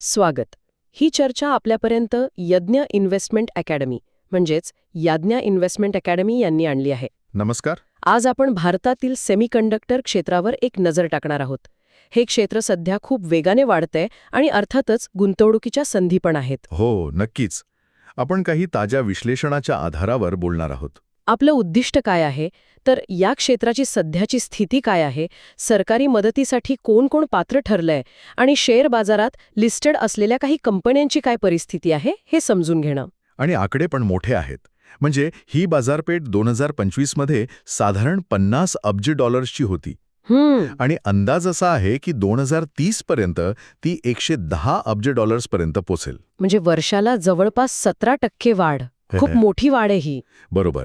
स्वागत. ही चर्चा आपल्यापर्यंत यज्ञ इन्व्हेस्टमेंट अकॅडमी म्हणजेच याज्ञा इन्व्हेस्टमेंट अकॅडमी यांनी आणली आहे. नमस्कार. आज आपण भारतातील सेमीकंडक्टर क्षेत्रावर एक नजर टाकणार आहोत. हे क्षेत्र सध्या खूप वेगाने वाढतंय आणि अर्थातच गुंतवणुकीच्या संधी पण आहेत. हो नक्कीच. आपण काही ताज्या विश्लेषणाच्या आधारावर बोलणार आहोत. आपलं उद्दिष्ट काय आहे? तर या क्षेत्राची सध्याची स्थिती काय आहे? सरकारी मदतीसाठी कोण कोण पात्र ठरलंय? आणि शेअर बाजारात लिस्टेड असलेल्या काही कंपन्यांची काय परिस्थिती आहे? हे समजून घेणं. आणि आकडे पण मोठे आहेत. म्हणजे ही बाजारपेठ दोन हजार पंचवीसमध्ये साधारण पन्नास अब्ज डॉलर्सची होती. आणि अंदाज असा आहे की दोन हजार तीसपर्यंत ती एकशे दहा अब्ज डॉलर्सपर्यंत पोचेल. म्हणजे वर्षाला जवळपास सतरा टक्के वाढ. खूप मोठी वाढ आहे ही. बरोबर.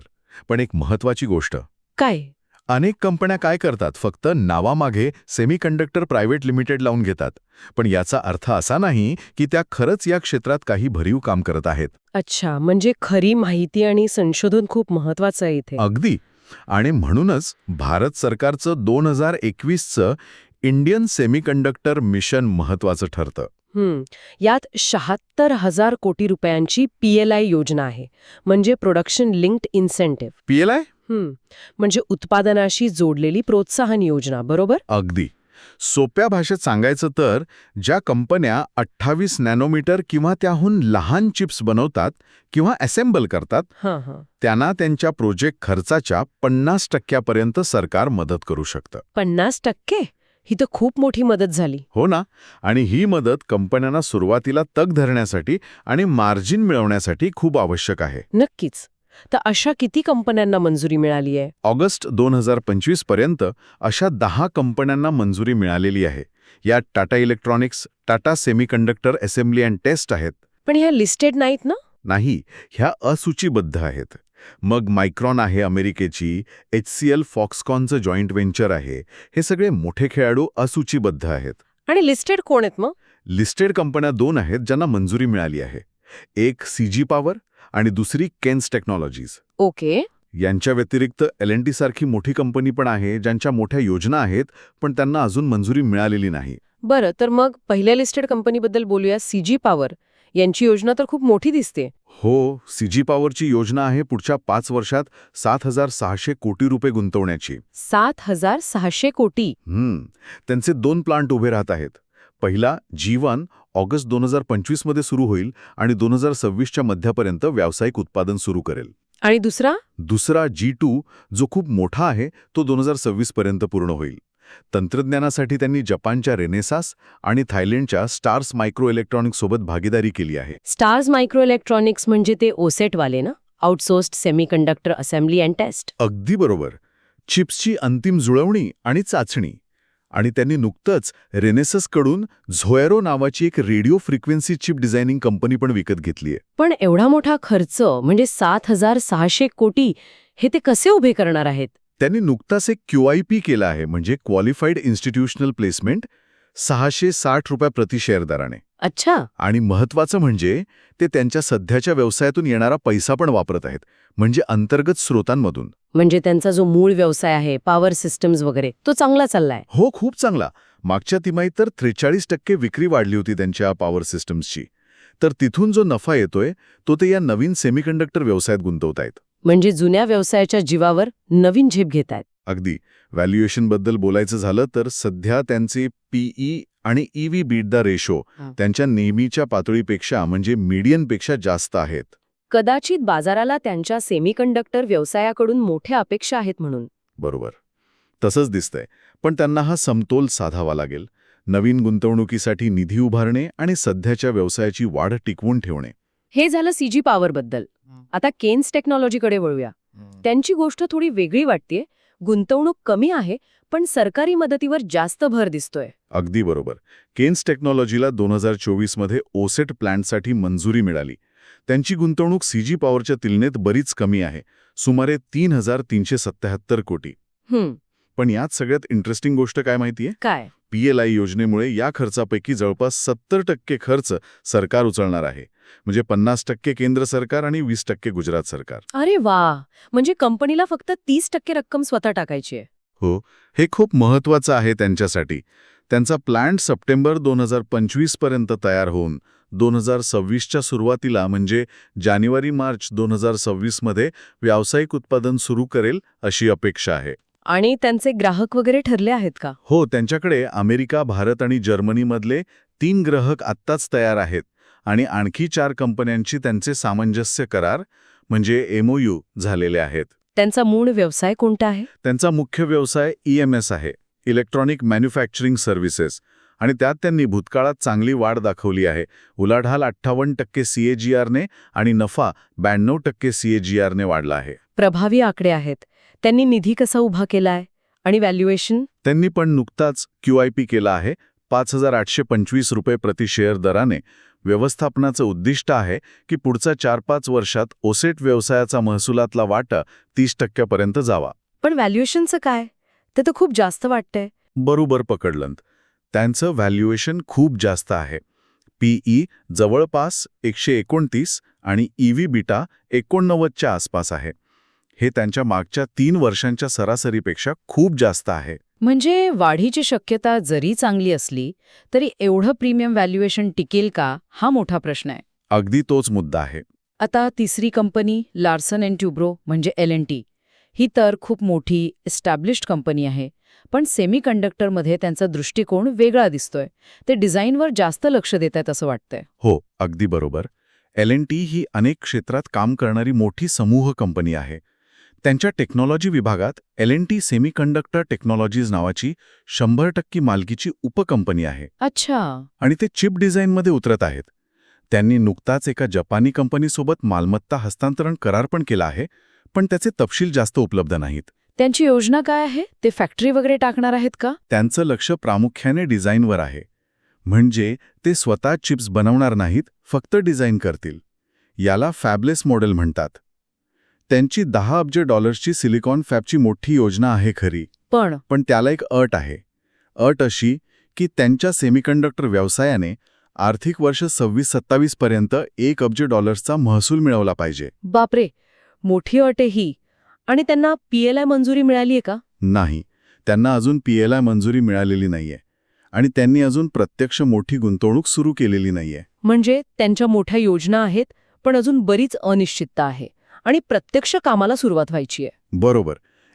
पण एक महत्वाची गोष्ट. काय? अनेक कंपन्या काय करतात? फक्त नावामागे सेमीकंडक्टर प्रायव्हेट लिमिटेड लावून घेतात. पण याचा अर्थ असा नाही की त्या खरंच या क्षेत्रात काही भरीव काम करत आहेत. अच्छा म्हणजे खरी माहिती आणि संशोधन खूप महत्वाचं आहे इथे. अगदी. आणि म्हणूनच भारत सरकारचं दोन हजार एकवीसचं इंडियन सेमीकंडक्टर मिशन महत्वाचं ठरतं. यात शहात्तर हजार कोटी रुपयांची पीएलआय योजना आहे. म्हणजे प्रोडक्शन लिंक्ड इन्सेंटिव्ह पीएलआय म्हणजे उत्पादनाशी जोडलेली प्रोत्साहन योजना बरोबर? अगदी. सोप्या भाषेत सांगायचं तर ज्या कंपन्या अठ्ठावीस नॅनोमीटर किंवा त्याहून लहान चिप्स बनवतात किंवा असेंबल करतात हां हां. त्यांना त्यांच्या प्रोजेक्ट खर्चाच्या पन्नास टक्क्यापर्यंत सरकार मदत करू शकतं. पन्नास टक्के? ही तर खूप मोठी मदत झाली. हो ना? आणि ही मदत कंपन्यांना सुरुवातीला तग धरण्यासाठी आणि मार्जिन मिळवण्यासाठी खूप आवश्यक आहे. नक्कीच. तर अशा किती कंपन्यांना मंजुरी मिळाली आहे? ऑगस्ट दोन हजार पंचवीसपर्यंत अशा दहा कंपन्यांना मंजुरी मिळालेली आहे. यात Tata electronics Tata semiconductor assembly and test आहेत. पण ह्या लिस्टेड नाहीत ना? नाही ह्या असूचीबद्ध आहेत. मग मायक्रॉन आहे अमेरिकेची एच सी एल फॉक्सकॉनचं जॉईंट व्हेंचर आहे. हे सगळे मोठे खेळाडू असूचीबद्ध आहेत. आणि लिस्टेड कोण आहेत मग? लिस्टेड कंपन्या दोन आहेत ज्यांना मंजुरी मिळाली आहे. एक सीजी पॉवर आणि दुसरी केन्स टेक्नॉलॉजीज. ओके. यांच्या व्यतिरिक्त एल एन टी सारखी मोठी कंपनी पण आहे ज्यांच्या मोठ्या योजना आहेत पण त्यांना अजून मंजुरी मिळालेली नाही. बरं तर मग पहिल्या लिस्टेड कंपनीबद्दल बोलूया सीजी पॉवर. यांची योजना तर खूप मोठी दिसते. हो सीजी पॉवरची योजना आहे पुढच्या पाच वर्षात सात हजार सहाशे कोटी रुपये गुंतवण्याची. सात हजार सहाशे कोटी. हम्म त्यांचे दोन प्लांट उभे राहत आहेत. पहिला जी वन ऑगस्ट दोन हजार पंचवीसमध्ये सुरू होईल आणि दोन हजार सव्वीसच्या मध्यापर्यंत व्यावसायिक उत्पादन सुरू करेल. आणि दुसरा? दुसरा जी टू जो खूप मोठा आहे तो दोन हजार सव्वीसपर्यंत पूर्ण होईल. तंत्रज्ञानासाठी त्यांनी जपानच्या रेनेसास आणि थायलंडच्या स्टार्स मायक्रो इलेक्ट्रॉनिक्ससोबत भागीदारी केली आहे. स्टार्स मायक्रो इलेक्ट्रॉनिक्स म्हणजे ते ओसेटवाले ना? Outsourced semiconductor assembly and test. अगदी बरोबर. चिप्सची अंतिम जुळवणी आणि चाचणी. आणि त्यांनी नुकतंच रेनेससकडून झोएरो नावाची एक radio frequency chip designing company पण विकत घेतलीय पण एवढा मोठा खर्च म्हणजे सात हजार सहाशे कोटी हे ते कसे उभे करणार आहेत? त्यांनी नुकताच एक क्यू आय पी केला आहे म्हणजे क्वालिफाईड इन्स्टिट्यूशनल प्लेसमेंट सहाशे साठ रुपया प्रति शेअर दराने. अच्छा. आणि महत्वाचं म्हणजे ते त्यांच्या सध्याच्या व्यवसायातून येणारा पैसा पण वापरत आहेत म्हणजे अंतर्गत स्रोतांमधून. म्हणजे त्यांचा जो मूळ व्यवसाय आहे पॉवर सिस्टम्स वगैरे तो चांगला चाललाय? हो खूप चांगला. मागच्या तिमाहीत तर त्रेचाळीस टक्के विक्री वाढली होती त्यांच्या पॉवर सिस्टम्सची तर तिथून जो नफा येतोय तो ते या नवीन सेमीकंडक्टर व्यवसायात गुंतवतायत. म्हणजे जुन्या व्यवसायाच्या जीवावर नवीन झेप घेत आहेत अगदी. व्हॅल्युएशनबद्दल बोलायचं झालं तर सध्या त्यांचे पीई आणि ईव्ही बीट द रेशो. त्यांच्या नेहमीच्या पातळीपेक्षा म्हणजे मीडियनपेक्षा जास्त आहेत. कदाचित बाजाराला त्यांच्या सेमीकंडक्टर व्यवसायाकडून मोठ्या अपेक्षा आहेत म्हणून. बरोबर. तसंच दिसतंय. पण त्यांना हा समतोल साधावा लागेल. नवीन गुंतवणुकीसाठी निधी उभारणे आणि सध्याच्या व्यवसायाची वाढ टिकवून ठेवणे. हे झालं सीजी पॉवर बद्दल आता केन्स टेक्नॉलॉजीकडे वळूया. त्यांची गोष्ट थोडी वेगळी वाटतेय. गुंतवणूक कमी आहे पण सरकारी मदतीवर जास्त भर दिसतोय. अगदी बरोबर. केन्स टेक्नॉलॉजीला दोन हजार चोवीसमध्ये ओसेट प्लांटसाठी मंजुरी मिळाली. त्यांची गुंतवणूक सीजी पॉवरच्या तुलनेत बरीच कमी आहे. सुमारे तीन हजार तीनशे सत्याहत्तर कोटी. हम्म पण यात सगळ्यात इंटरेस्टिंग गोष्ट काय माहितीये? काय? पीएलआय योजनेमुळे या खर्चापैकी जवळपास सत्तर टक्के खर्च सरकार उचलणार आहे. म्हणजे पन्नास टक्के केंद्र सरकार आणि वीस टक्के गुजरात सरकार. अरे वा! म्हणजे कंपनीला फक्त तीस टक्के रक्कम स्वतः टाकायची आहे. हो हे खूप महत्वाचं आहे त्यांच्यासाठी. त्यांचा प्लॅन सप्टेंबर दोन हजार पंचवीसपर्यंत तयार होऊन दोन हजार सव्वीसच्या सुरुवातीला म्हणजे जानेवारी मार्च दोन हजार सव्वीसमध्ये व्यावसायिक उत्पादन सुरू करेल अशी अपेक्षा आहे. आणि त्यांचे ग्राहक वगैरे ठरले आहेत का? हो त्यांच्याकडे अमेरिका भारत आणि जर्मनीमधले तीन ग्राहक आत्ताच तयार आहेत. आणि आणखी चार कंपन्यांची त्यांचे सामंजस्य करार म्हणजे एमओयू झालेले आहेत. त्यांचा मूळ व्यवसाय कोणता आहे? त्यांचा मुख्य व्यवसाय ईएमएस आहे इलेक्ट्रॉनिक मॅन्युफॅक्चरिंग सर्व्हिसेस आणि त्यात त्यांनी भूतकाळात चांगली वाढ दाखवली आहे. उलाढाल अठ्ठावन्न टक्के सीएजीआरने आणि नफा ब्याण्णव टक्के सीएजीआरने वाढला आहे. प्रभावी आकडे आहेत. त्यांनी निधी कसा उभा केलाय? आणि व्हॅल्युएशन त्यांनी पण नुकताच क्यूआयपी केला आहे. पाच हजार आठशे पंचवीस रुपये प्रति शेअर दराने व्यवस्थापनाचं उद्दिष्ट आहे की पुढच्या चार पाच वर्षात ओसेट व्यवसायाचा महसुलातला वाटा तीस टक्क्यापर्यंत जावा. पण व्हॅल्युएशनचं काय? ते तर खूप जास्त वाटतंय. बरोबर पकडलंत. त्यांचं व्हॅल्युएशन खूप जास्त आहे. पीई जवळपास एकशे एकोणतीस आणि ईव्ही बिटा एकोणनव्वदच्या आसपास आहे. हे त्यांच्या मागच्या तीन वर्षांच्या सरासरीपेक्षा खूप जास्त आहे. म्हणजे वाढीची शक्यता जरी चांगली असली तरी एवढं प्रीमियम व्हॅल्युएशन टिकेल का हा मोठा प्रश्न आहे. अगदी तोच मुद्दा आहे. आता तिसरी कंपनी लार्सन अँड ट्युब्रो म्हणजे एल एन टी. ही तर खूप मोठी एस्टॅब्लिश्ड कंपनी आहे पण सेमीकंडक्टरमध्ये त्यांचा दृष्टिकोन वेगळा दिसतोय. ते डिझाईनवर जास्त लक्ष देत आहेत असं वाटतंय. हो अगदी बरोबर. एल एन टी ही अनेक क्षेत्रात काम करणारी मोठी समूह कंपनी आहे. त्यांच्या टेक्नॉलॉजी विभागात L N T semiconductor technologies नावाची शंभर टक्के मालकीची उपकंपनी आहे. अच्छा. आणि ते चिप डिझाईनमध्ये उतरत आहेत. त्यांनी नुकताच एका जपानी कंपनीसोबत मालमत्ता हस्तांतरण करार पण केला आहे पण त्याचे तपशील जास्त उपलब्ध नाहीत. त्यांची योजना काय आहे? ते फॅक्टरी वगैरे टाकणार आहेत का? त्यांचं लक्ष प्रामुख्याने डिझाईनवर आहे. म्हणजे ते स्वतः चिप्स बनवणार नाहीत फक्त डिझाईन करतील. याला फॅबलेस मॉडेल म्हणतात. त्यांची दहा अब्ज डॉलर्सची सिलिकॉन फॅबची मोठी योजना आहे खरी. पण पण त्याला एक अट आहे. अट अशी की त्यांच्या सेमीकंडक्टर व्यवसायाने आर्थिक वर्ष सव्वीस सत्तावीस पर्यंत एक अब्ज डॉलर्सचा महसूल मिळवला पाहिजे. बापरे! मोठी अट आहे ही. आणि त्यांना पीएलआय मंजुरी मिळालीये का? नाही. त्यांना अजून पीएलआय मंजुरी मिळालेली नाहीये. आणि त्यांनी अजून प्रत्यक्ष मोठी गुंतवणूक सुरू केलेली नाहीये. म्हणजे त्यांच्या मोठ्या योजना आहेत पण अजून बरीच अनिश्चितता आहे. आणि प्रत्यक्ष कामाला सुरुवात व्हायची आहे बरोबर.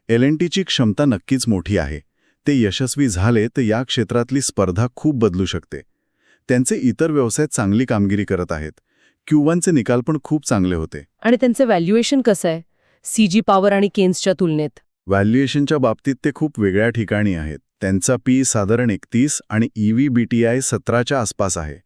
एल एन टीची क्षमता नक्कीच मोठी आहे. ते यशस्वी झाले तर या क्षेत्रातली स्पर्धा खूप बदलू शकते. त्यांचे इतर व्यवसाय चांगली कामगिरी करत आहेत. क्यूवनचे निकाल पण खूप चांगले होते. आणि त्यांचं व्हॅल्युएशन कसं आहे? सीजी पॉवर आणि केन्सच्या तुलनेत. व्हॅल्युएशनच्या बाबतीत ते खूप वेगळ्या ठिकाणी आहेत. त्यांचा पी साधारण एकतीस आणि ईव्ही बीटीआय सतराच्या आसपास आहे.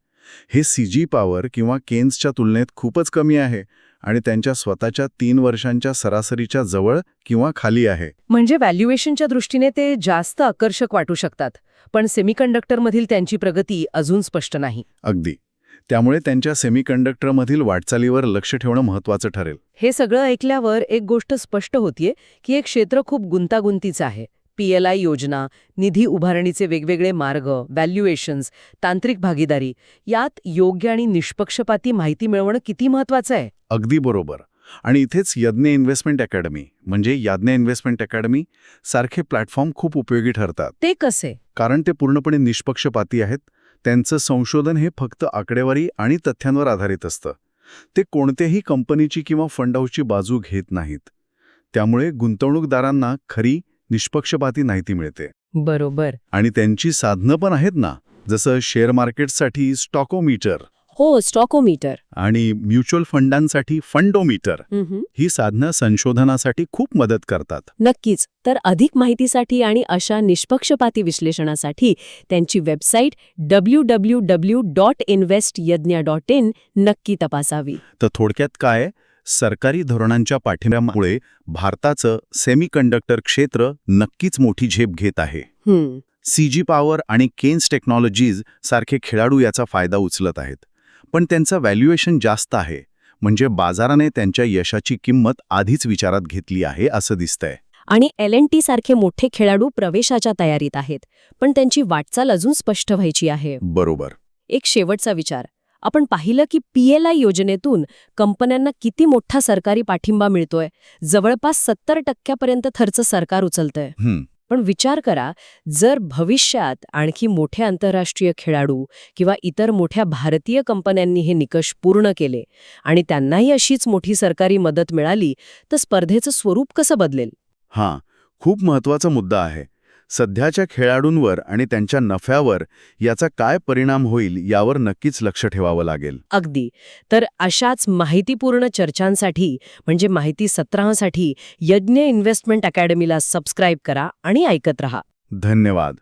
हे सीजी पॉवर किंवा केन्सच्या तुलनेत खूपच कमी आहे. आणि त्यांच्या स्वतःच्या तीन वर्षांच्या सरासरीच्या जवळ किंवा खाली आहे. म्हणजे व्हॅल्युएशनच्या दृष्टीने ते जास्त आकर्षक वाटू शकतात पण सेमीकंडक्टरमधील त्यांची प्रगती अजून स्पष्ट नाही. अगदी. त्यामुळे त्यांच्या सेमीकंडक्टरमधील वाटचालीवर लक्ष ठेवणं महत्त्वाचं ठरेल. हे सगळं ऐकल्यावर एक गोष्ट स्पष्ट होतीये की हे क्षेत्र खूप गुंतागुंतीचं आहे. पीएलआय योजना निधी उभारणीचे वेगवेगळे मार्ग व्हॅल्युएशन्स तांत्रिक भागीदारी यात योग्य आणि निष्पक्षपाती माहिती मिळवणं किती महत्वाचं आहे? अगदी बरोबर. आणि इथेच यज्ञ इन्व्हेस्टमेंट अकॅडमी म्हणजे याज्ञा इन्व्हेस्टमेंट अकॅडमी सारखे प्लॅटफॉर्म खूप उपयोगी ठरतात. ते कसे? कारण ते पूर्णपणे निष्पक्षपाती आहेत. त्यांचं संशोधन हे फक्त आकडेवारी आणि तथ्यांवर आधारित असतं. ते कोणत्याही कंपनीची किंवा फंड हाऊसची बाजू घेत नाहीत. त्यामुळे गुंतवणूकदारांना खरी निष्पक्षपाती माहिती मिळते. बरोबर. आणि त्यांची साधनं पण आहेत ना जसं शेअर मार्केटसाठी स्टॉकोमीटर. हो स्टॉकोमीटर. आणि म्युच्युअल फंडांसाठी फंडोमीटर. ही साधनं संशोधनासाठी खूप मदत करतात. नक्कीच. तर अधिक माहितीसाठी आणि अशा निष्पक्षपाती विश्लेषणासाठी त्यांची website W W W dot invest Yajna dot in नक्की तपासावी. तर थोडक्यात काय सरकारी धोरणांच्या पाठिंब्यामुळे भारताचं सेमीकंडक्टर क्षेत्र नक्कीच मोठी झेप घेत आहे. सीजी पॉवर आणि केन्स टेक्नॉलॉजीज सारखे खेळाडू याचा फायदा उचलत आहेत. पण त्यांचं व्हॅल्युएशन जास्त आहे. म्हणजे बाजाराने त्यांच्या यशाची किंमत आधीच विचारात घेतली आहे असं दिसतंय. आणि एल एन टी सारखे मोठे खेळाडू प्रवेशाच्या तयारीत आहेत. पण त्यांची वाटचाल अजून स्पष्ट व्हायची आहे. बरोबर. एक शेवटचा विचार. आपण पाहिलं की पीएलआय योजनेतून कंपन्यांना किती मोठा सरकारी पाठिंबा मिळतोय. जवळपास सत्तर टक्क्यापर्यंत खर्च सरकार उचलतंय. पण विचार करा जर भविष्यात आणखी मोठे आंतरराष्ट्रीय खेळाडू किंवा इतर मोठ्या भारतीय कंपन्यांनी हे निकष पूर्ण केले आणि त्यांनाही अशीच मोठी सरकारी मदत मिळाली तर स्पर्धेचं स्वरूप कसं बदलेल? हां खूप महत्त्वाचा मुद्दा आहे. सध्याच्या खेळाडूंवर आणि त्यांच्या नफ्यावर याचा काय परिणाम होईल यावर नक्कीच लक्ष ठेवावं लागेल. अगदी. तर अशाच माहितीपूर्ण चर्चांसाठी म्हणजे माहिती सत्रांसाठी यज्ञ इन्व्हेस्टमेंट अकॅडमीला सबस्क्राईब करा आणि ऐकत रहा. धन्यवाद.